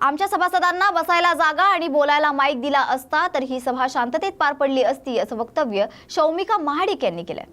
आमच्या सभासदांना बसायला जागा आणि बोलायला माईक दिला असता तर ही सभा शांततेत पार पडली असती असं वक्तव्य शौमिका महाडिक यांनी केलंय.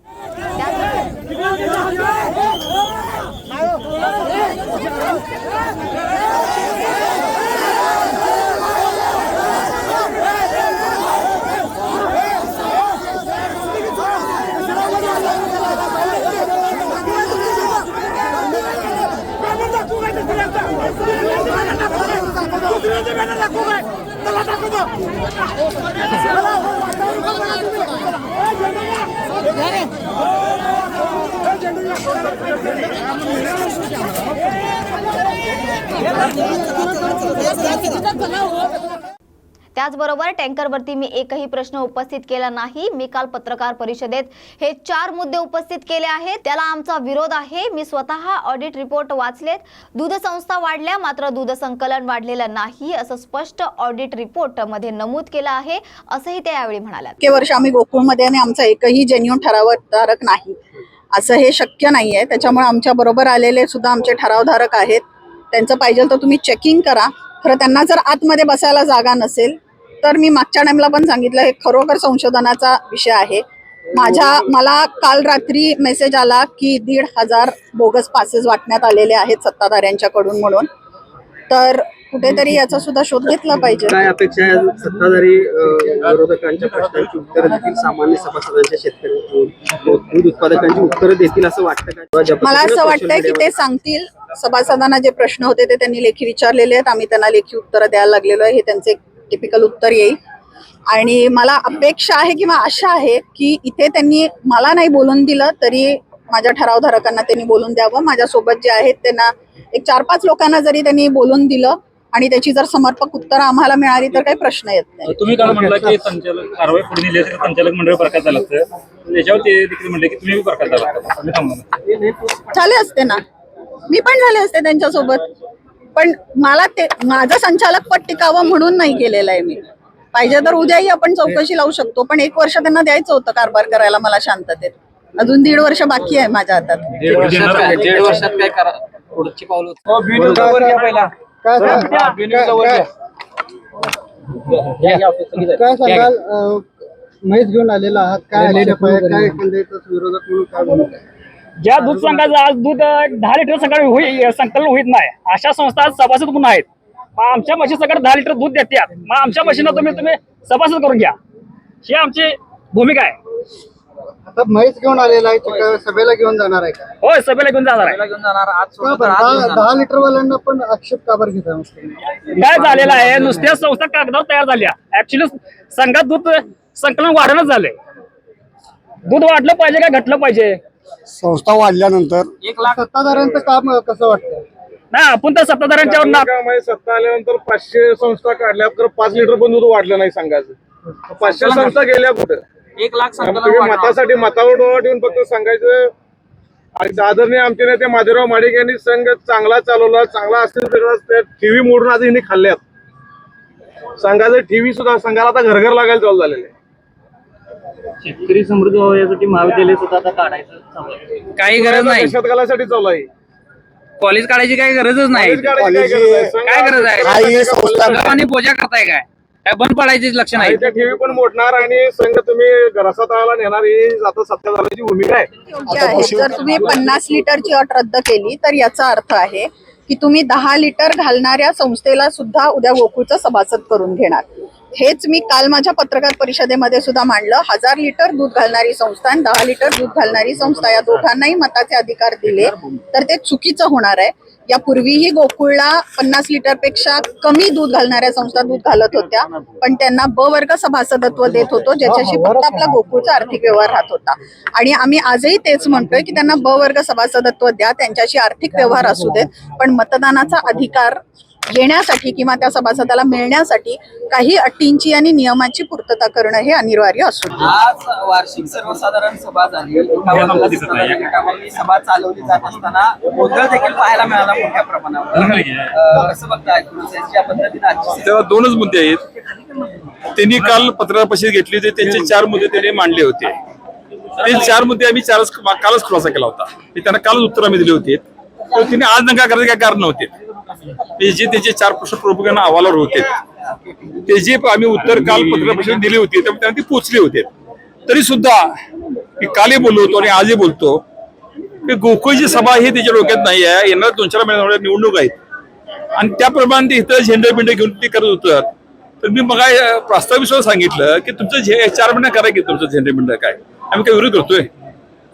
त्याचबरोबर टँकरवरती मी एकही प्रश्न उपस्थित केला नाही. मी काल पत्रकार परिषदेत हे चार मुद्दे उपस्थित केले आहेत. त्याला आमचा विरोध आहे. मी स्वतः ऑडिट रिपोर्ट वाचलेत. दूध संस्था वाढल्या मात्र दूध संकलन वाढलेलं नाही असं स्पष्ट ऑडिट रिपोर्टमध्ये नमूद केलं आहे असंही ते यावेळी म्हणाल्या. इतके वर्ष आम्ही गोकुळमध्ये आणि आमचा एकही जेन्युन ठरावधारक नाही. असं हे शक्य नाही आहे त्याच्यामुळे आमच्या बरोबर आलेले सुद्धा आमचे ठरावधारक आहेत. त्यांचं पाहिजे तर तुम्ही चेकिंग करा. खरं त्यांना जर आतमध्ये बसायला जागा नसेल तर मी मागच्या टाइमला पण सांगितलं हे खरोखर संशोधनाचा विषय आहे. माझ्या मला काल रात्री मेसेज आला की दीड हजार बोगस पासेस वाटण्यात आलेले आहेत सत्ताधाऱ्यांच्याकडून म्हणून. तर कुठेतरी याचा सुद्धा शोध घेतला पाहिजे. काय अपेक्षा आहे सत्ताधारी विरोधकांच्या प्रश्नांची उत्तरं देतील सामान्य सभासदांच्या दूध उत्पादकांची उत्तरं देतील असं वाटतं का? मला असं वाटतंय की ते सांगतील. सभासदांना जे प्रश्न होते ते त्यांनी लेखी विचारलेले आहेत. आम्ही त्यांना लेखी उत्तरं द्यायला लागलेलो आहे. हे त्यांचे टिपिकल उत्तर येईल. आणि मला अपेक्षा आहे किंवा आशा आहे की इथे त्यांनी मला नाही बोलून दिलं तरी माझ्या ठरावधारकांना त्यांनी बोलून द्यावं. माझ्यासोबत जे आहेत त्यांना एक चार पाच लोकांना जरी त्यांनी बोलून दिलं आणि त्याची जर समर्पक उत्तरं आम्हाला मिळाली तर काही प्रश्न येत नाही. तुम्ही काल म्हटलं की संचालक कारवाई पुढे दिली असेल संचालक मंडळ बरखास्त झालं असतं. त्याच्यावर ते देखील म्हणले की तुम्ही बरखास्त झाले असते ना. मी पण झाले असते त्यांच्यासोबत. पण मला ते माझं संचालक पद टिकावं म्हणून नाही केलेलं आहे मी. पाहिजे तर उद्याही आपण चौकशी लावू शकतो पण एक वर्ष त्यांना द्यायचं होतं कारभार करायला मला शांततेत. अजून दीड वर्ष बाकी आहे माझ्या हातात. दीड वर्षात काय- दीड वर्षात काय? करा पुढची पाऊल काय सांगाल? अं, म्हैस घेऊन आलेला आहात. काय आक्षेप आहे काय एकंदरीत विरोधक म्हणून काय आहे? ज्या दूध संघाचं आज दूध दहा लिटर सकाळी होई संकलन होत नाही अशा संस्था सभासद म्हणून आहेत. मग आमच्या म्हशी सकाळी दहा लिटर दूध देतात मग आमच्या म्हशीनं तुम्ही तुम्ही सभासद करून घ्या. ही आमची भूमिका आहे. आता म्हैस घेऊन आलेला आहे चिका- सभेला घेऊन जाणार आहे का? होय सभेला घेऊन जाणार आहे. घेऊन जाणार आज का सोडलं तर बरं? आज घेऊन दहा जाणार. दहा लिटर वाल्यांना पण आक्षेप का बरं घेत काय झालेलं आहे नुसत्या संस्था कागदावर तयार झाल्या. ऍक्च्युली संघात दूध संकलन वाढणच झालंय. दूध वाढलं पाहिजे का घटलं पाहिजे? संस्था वाढल्यानंतर एक लाख सत्ताधाऱ्यांचं काम कसं वाटतं नाही आपण तर सत्ताधाऱ्यांच्यावर ना सत्ता आल्यानंतर पाचशे संस्था काढल्या तर पाच लिटर पण दूध वाढलं नाही सांगायचं. पाचशे संस्था गेल्या कुठं? एक लाख तुम्ही वाढणार. मतासाठी मतावर डोळा ठेवून फक्त सांगायचं आणि आदरणीय आमचे नेते माधवराव माडिक यांनी संघ चांगला चालवला चांगला असेल तर टीव्ही मोडून आज यांनी खाल्ल्यात. संघाचं टीव्ही सुद्धा संघाला आता घरघर लागायला चालू झालेलं आहे. शेतकरी समृद्ध व्हावं यासाठी महाविद्यालय सुद्धा आता काढायचं काही गरज नाही. शेतकऱ्यासाठी चालू आहे. कॉलेज काढायची काही गरजच नाही. काय गरज आहे? लोकांनी पूजा करताय काय? काय बंद पडायची लक्ष नाही. आणि त्या टीव्ही पण मोडणार आणि संघ तुम्ही घरासा तळाला नेणार ही आता सत्ताधाऱ्याची भूमिका आहे. योग्य आहे जर तुम्ही पन्नास लिटरची अट रद्द केली तर याचा अर्थ आहे की तुम्ही दहा लिटर घालणाऱ्या संस्थेला सुद्धा उद्या गोकुळचं सभासद करून घेणार. हेच मी काल माझ्या पत्रकार परिषदेमध्ये सुद्धा मांडलं. हजार लिटर दूध घालणारी संस्था आणि दहा लिटर दूध घालणारी संस्था या दोघांनाही मताचे अधिकार दिले. तर ते चुकीचं होणार आहे. यापूर्वीही गोकुळला पन्नास लिटरपेक्षा कमी दूध घालणाऱ्या संस्था दूध घालत होत्या. पण त्यांना ब वर्ग सभासदत्व देत होतो ज्याच्याशी फक्त आपला गोकुळचा आर्थिक व्यवहार राहत होता. आणि आम्ही आजही तेच म्हणतोय की त्यांना ब वर्ग सभासदत्व द्या त्यांच्याशी आर्थिक व्यवहार असू देत. पण मतदानाचा अधिकार येण्यासाठी किंवा त्या सभासदाला मिळण्यासाठी काही अटींची आणि नियमांची पूर्तता करणं हे अनिवार्य असू नये आज वार्षिक सर्वसाधारण सभा झाली. सभा चालवली जात असताना गोंधळ देखील पाहायला मिळाला मोठ्या प्रमाणावर. कसं बघताय पद्धतीने तेव्हा दोनच मुद्दे आहेत. त्यांनी काल पत्रकार परिषद घेतली होती. त्यांचे चार मुद्दे त्यांनी मांडले होते. ते चार मुद्दे आम्ही चारच कालच खुलासा केला होता. त्यांना कालच उत्तर आम्ही दिले होते. तर त्यांनी आज नका करायचे काय कारण नव्हते. ते जे त्याचे चार प्रश्न प्रमुखांना अहवालावर होते. ते जे आम्ही उत्तर काल पत्रपरिषदेत दिले होते त्यामुळे त्यांना ते पोचले होते. तरी सुद्धा मी कालही बोललो होतो आणि आजही बोलतो. की गोकुळची सभा ही त्याच्या डोक्यात नाही आहे. येणार दोन चार महिन्यामध्ये निवडणूक आहेत. आणि त्याप्रमाणे ते इथं झेंडे बिंडे घेऊन ते करत होतं. तर मी मग प्रास्ताविक सांगितलं की तुमचं झे चार महिने करा की तुमचं झेंडे बिंड काय? आम्ही काय विरोध करतोय.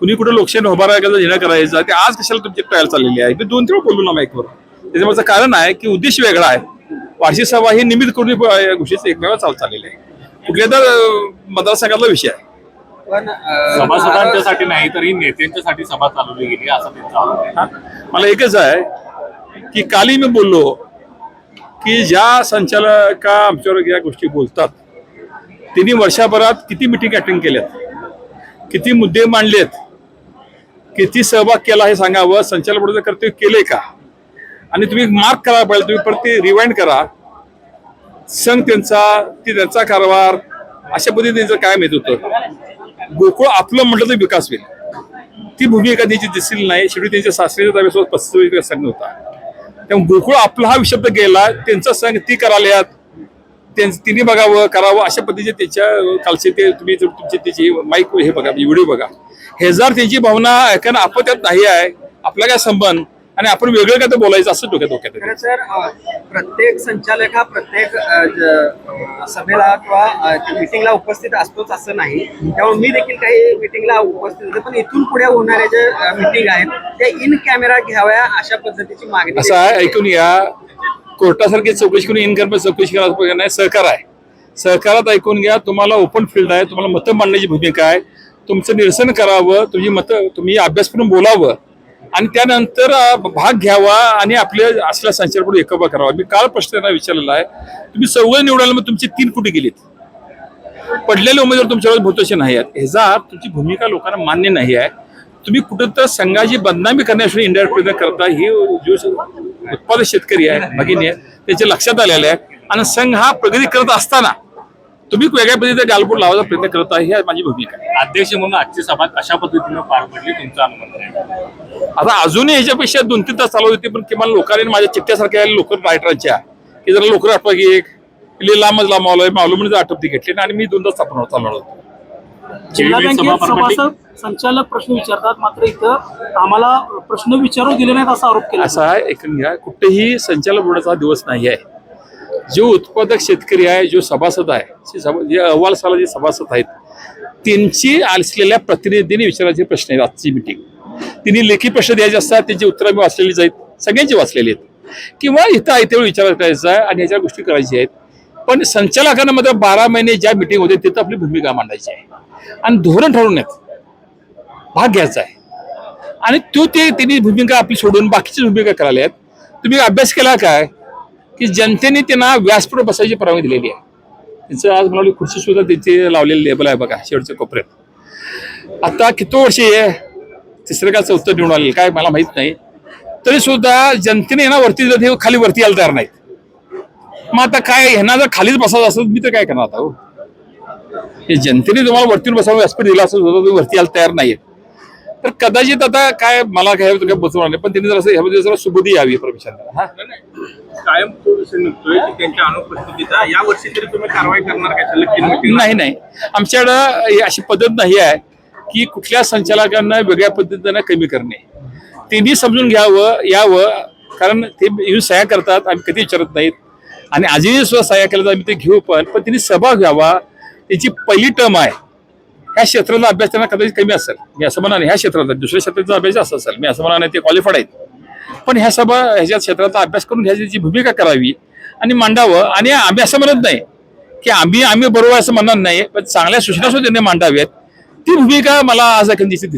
कुणी कुठे लोकशाही उभा राहायचा झेंडा करायचा ते आज कशाला तुमची ट्रायल चाललेली आहे? मी दोन तीन वेळा बोललो ना माईकवर. त्याच्यामुळे कारण आहे की उद्देश वेगळा आहे. वार्षिक सभा ही निमित्त करून या गोष्टीचं एकमेव चालू चाललेली आहे. कुठल्या तर मतदारसंघातला विषय आहे. पण सभासदांच्यासाठी नाही तर ही नेत्यांच्यासाठी सभा चालवली गेली असा त्यांचा आरोप आहे? मला एकच आहे की काली मी बोललो की ज्या संचालका आमच्यावर या गोष्टी बोलतात त्यांनी वर्षभरात किती मिटिंग अटेंड केल्यात किती मुद्दे मांडलेत किती सहभाग केला हे सांगावं संचालक बोर्डाचं कर्तव्य केलंय का? आणि तुम्ही मार्क करा पाहिजे तुम्ही परत ते रिवाइंड करा. संघ त्यांचा ती त्यांचा कारभार अशा पद्धतीने त्यांचं काय माहीत होतं. गोकुळ आपलं म्हटलं तर विकास होईल. ती भूमिका त्यांची दिसली नाही. शेवटी त्यांच्या सासऱ्याच्या ताब्यासोबत पस्तीस संघ होता. त्यामुळे गोकुळ आपला हा शब्द गेला त्यांचा संघ ती कराल्यात त्यांचं तिने बघावं करावं अशा पद्धतीचे त्याच्या कालचे ते तुम्ही जर तुमचे त्याची माईक हे बघा व्हिडिओ बघा. हे जर त्यांची भावना ऐकायला आपण त्यात नाही आहे. आपला काय संबंध? आणि आपण वेगळं काय तर बोलायचं असं डोक्यात डोक्यात अं, प्रत्येक संचालक हा प्रत्येक सभेला किंवा मिटिंगला उपस्थित असतोच असं नाही. त्यामुळे मी देखील काही मिटिंगला उपस्थित होते पण इथून पुढे होणाऱ्या ज्या मिटिंग आहेत त्या इन कॅमेरा घ्याव्या अशा पद्धतीची मागणी असं आहे ऐकून या. कोर्टासारखी चौकशी करून इनकम चौकशी करायला नाही सहकार आहे. सहकारात ऐकून घ्या तुम्हाला ओपन फील्ड आहे तुम्हाला मतं मांडण्याची भूमिका आहे. तुमचं निरसन करावं तुमची मतं तुम्ही अभ्यास करून बोलावं. आणि त्यानंतर भाग घ्यावा आणि आपले असल्या संचारपुढे एकबा करावा. मी काल प्रश्न त्यांना विचारलेला आहे. तुम्ही चौघं निवडायला मग तुमचे तीन कुठे गेलेत? पडलेले उमेदवार तुमच्यावर बहुतांशी नाही आहेत. ह्याचा तुमची भूमिका लोकांना मान्य नाही आहे. तुम्ही कुठं तर संघाची बदनामी करण्यासाठी इंडिया प्रयत्न करता ही जो उत्पादक शेतकरी आहे भगिनी आहे त्याच्या लक्षात आलेलं आहे. आणि संघ हा प्रगती करत असताना तुम्ही वेगळ्या पद्धतीने गालबोट लावायचा प्रयत्न करता ही माझी भूमिका आहे. अध्यक्ष म्हणून आजची सभा कशा पद्धतीनं पार पडली तुमचा अनुमान आहे? आता अजूनही ह्याच्यापेक्षा दोन तीन तास चालू होते पण किमान लोकांनी माझ्या चिठ्ठ्यासारख्या लोक रायटरांच्या की जरा लोकर आठवा की एक लांबच लांब मावलं मावलं म्हणजे आटपती घेतली आणि मी दोन तास चालणार होतो. जिल्हा बँकेत. सभासद संचालक प्रश्न विचारतात मात्र इथं आम्हाला प्रश्न विचारू दिले नाहीत असा आरोप केला. असा आहे घ्या कुठेही संचालक बोर्डाचा हा दिवस नाही आहे. जो उत्पादक शेतकरी आहे जो सभासद आहे जे सभा- जे अहवाल साला जे सभासद आहेत त्यांची असलेल्या प्रतिनिधींनी विचारायचे प्रश्न आहेत आजची मिटिंग तिने लेखी प्रश्न द्यायचे असतात त्यांची उत्तरं मी वाचलेली आहेत सगळ्यांची वाचलेली आहेत. किंवा इथं आहे तेवढं विचार करायचा आहे आणि ह्याच्या गोष्टी करायच्या आहेत. पण संचालकांना मात्र बारा महिने ज्या मिटिंग होते तिथं आपली भूमिका मांडायची आहे. आणि धोरण ठरवण्यात भाग घ्यायचा आहे. आणि तो ते त्यांनी भूमिका आपली सोडून बाकीची भूमिका करायला आहेत. तुम्ही अभ्यास केला काय? की जनतेने त्यांना व्यासपीठ बसायची परवानगी दिलेली आहे. त्यांचं आज मला खुर्ची सुद्धा त्यांचे लावलेली लेबल आहे बघा शेवटच्या कोपऱ्यात. आता किती वर्षी आहे तिसरं का चौथं निवडून आलेलं काय मला माहीत नाही. तरी सुद्धा जनतेने यांना वरती जात हे खाली वरती यायला तयार नाहीत. मग आता काय ह्यांना जर खालीच बसायचं असेल मी तर काय करणार आता हो? हे जनतेने तुम्हाला वरतीवर बसावं व्यासपीठ दिलं असं सुद्धा तुम्ही वरती यायला तयार नाहीये तर कदाचित आता काय मला काय काय बसवणार नाही पण त्यांनी जरा ह्यामध्ये जरा सुबुधी यावी परमेश्वराला हा. कायम त्यांच्या अनुपस्थितीचा या वर्षी तरी तुम्ही कारवाई करणार? नाही नाही. आमच्याकडं अशी पद्धत नाही आहे की कुठल्या संचालकांना वेगळ्या पद्धतीनं कमी करणे. त्यांनी समजून घ्यावं यावं कारण ते येऊन सह्या करतात आम्ही कधी विचारत नाहीत. आणि आजही सुद्धा सह्या केल्या तर आम्ही ते घेऊ पण पण त्यांनी सभा घ्यावा. त्यांची पहिली टर्म आहे. ह्या क्षेत्राचा अभ्यास त्यांना कदाचित कमी असेल. मी असं म्हणा ह्या क्षेत्राचा दुसऱ्या क्षेत्राचा अभ्यास जास्त असेल. मी असं म्हणा नाही ते क्वालिफाईड आहेत. पण ह्या सभा ह्याच्या क्षेत्राचा अभ्यास करून ह्याची भूमिका करावी आणि मांडावं आणि आम्ही असं म्हणत नाही की आम्ही आम्ही बरोबर असं म्हणणार नाही पण चांगल्या सूचना सुद्धा त्यांनी मांडाव्यात. ती भूमिका मला आज दिसते.